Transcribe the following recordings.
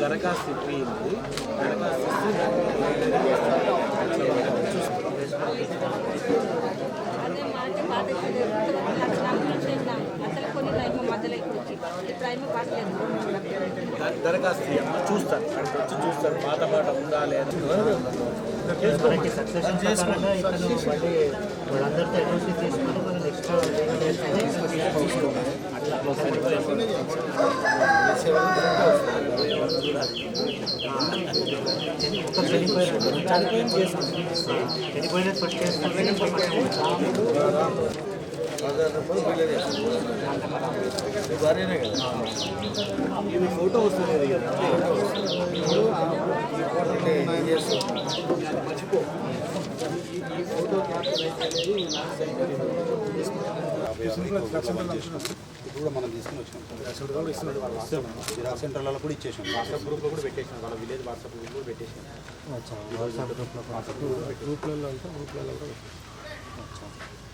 దరఖాస్తు ఇప్పింది దరఖాస్తు అదే మాట చేసినాం అసలు కొన్ని మధ్యలో ఇప్పుడు దరఖాస్తు అక్కడికి వచ్చి చూస్తారు పాత పాట ఉందా లేదా మనకి సక్సెషన్ ప్రకారంగా ఇతను మళ్ళీ వాళ్ళందరితో ఎన్ఓసి తీసుకొని మనం నెక్స్ట్ చనిపోయిన చనిపోయిన ఫస్ట్ భార్యనే కదా ఇది ఫోటో వస్తుంది కదా ఇప్పుడు ఆ ఈ ఫోటోని ఏం చేస్తాం? మర్చిపో ఈ ఫోటో క్యాప్చర్ అయితే ఇప్పుడు కూడా మనం తీసుకుని వచ్చినాం. జిరాక్స్ సెంటర్లలో కూడా ఇచ్చేసాం. వాట్సాప్ గ్రూప్లో కూడా పెట్టేసాం వాళ్ళ విలేజ్ వాట్సాప్ గ్రూప్ కూడా పెట్టేసాం గ్రూప్లలో అంటే గ్రూప్లలో కూడా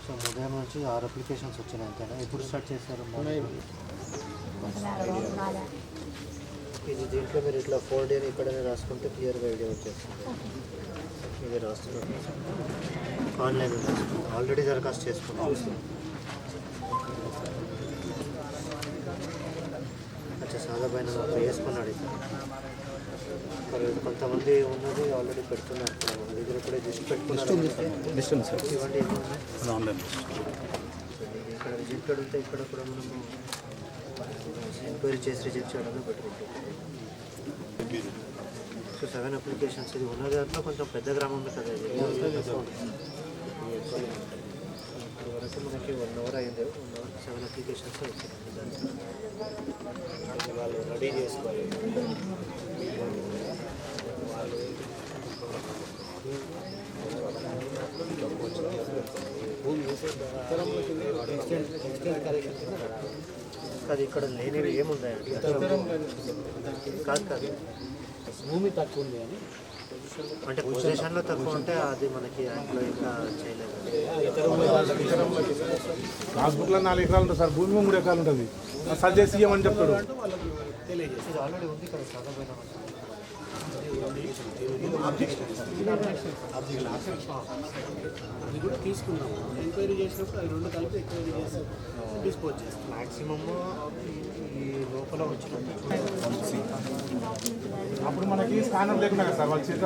సో ఉదయం నుంచి ఆరు అప్లికేషన్స్ వచ్చినాయి అంతేనా? ఎప్పుడు స్టార్ట్ చేశారు ఇది దీంట్లో మీరు ఇట్లా ఫోర్ డే ఇక్కడనే రాసుకుంటే క్లియర్గా ఐడియా వచ్చేస్తుంది. ఇది రాస్తున్నారు. ఆన్లైన్. ఆల్రెడీ దరఖాస్తు చేసుకున్నాం. అచ్చా సాదా పైన మాకు వేసుకున్నాడు ఇక్కడ కొంతమంది ఉన్నది ఆల్రెడీ పెడుతున్నారు. మన దగ్గర కూడా లిస్ట్ పెట్టుకున్నారు. ఇవ్వండి ఆన్లైన్ ఇక్కడ రిజెక్టెడ్ ఉంటే ఇక్కడ కూడా మనము ఎంక్వైరీ చేసి రిజెక్ట్ చేయడమే పెట్టుకుంటాం. సో సెవెన్ అప్లికేషన్స్ ఇది ఉన్న దాంట్లో కొంచెం పెద్ద గ్రామం కదా ఇది వరకు మనకి వన్ అవర్ అయింది. One hour seven applications ready చేసుకోవాలి ఇక్కడ లేనివి ఏమున్నాయండి కాదు కాదు భూమి తక్కువ ఉంది అని అంటే పొజిషన్లో తక్కువ ఉంటే అది మనకి యాక్ట్లో ఇంకా చేయలేదు పాస్బుక్లో నాలుగు ఎకరాలు ఉంటుంది సార్ భూమి మూడు ఎకరాలు ఉంటుంది సజెస్ట్ చేసి ఇవ్వమని చెప్తాడు ఇది ఆల్రెడీ ఉంది కదా పోయిన అది కూడా తీసుకున్నాము. ఎంక్వైరీ చేసినప్పుడు అవి రెండు కలిపి ఎంక్వైరీ చేసి డిస్పోజ్ చేస్తాం. మ్యాక్సిమమ్ ఈ లోపల వచ్చినట్టు అప్పుడు మనకి స్కానర్ లేకుండా కదా సార్ వాళ్ళు చేతి